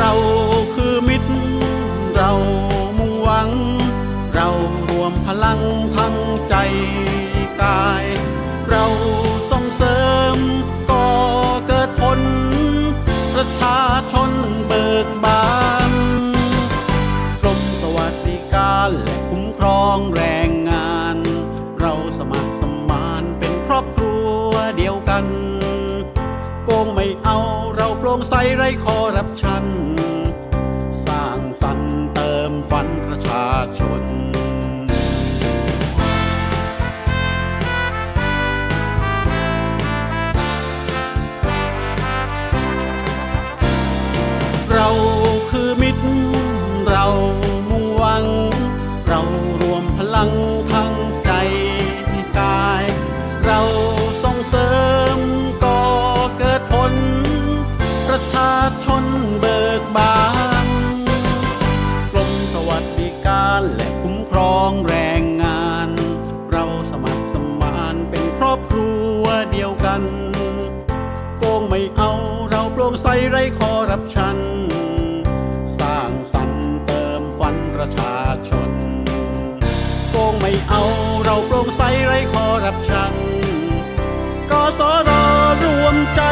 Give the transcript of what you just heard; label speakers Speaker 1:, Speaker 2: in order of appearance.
Speaker 1: เราคือมิตร เรามุ่งหวัง เรารวมพลังทั้งใจกาย เราส่งเสริมก่อเกิดผล ประชาชนเบิกบานกรมสวัสดิการและคุ้มครองแรงงาน เราสมัครสมานเป็นครอบครัวเดียวกัน เราโปร่งใสไร้คอร์รัปชัน สร้างสรรค์เติมฝันประชาชนเราคือมิตร เรามุ่งหวัง เรารวมพลังารและคุ้มครองแรงงาน เราสมัครสมานเป็นครอบครัวเดียวกัน โกงไม่เอาเราโปร่งใสไร้คอร์รัปชัน สร้างสรรค์เติมฝันประชาชน โกงไม่เอาเราโปร่งใสไร้คอร์รัปชันกสรรวมใจ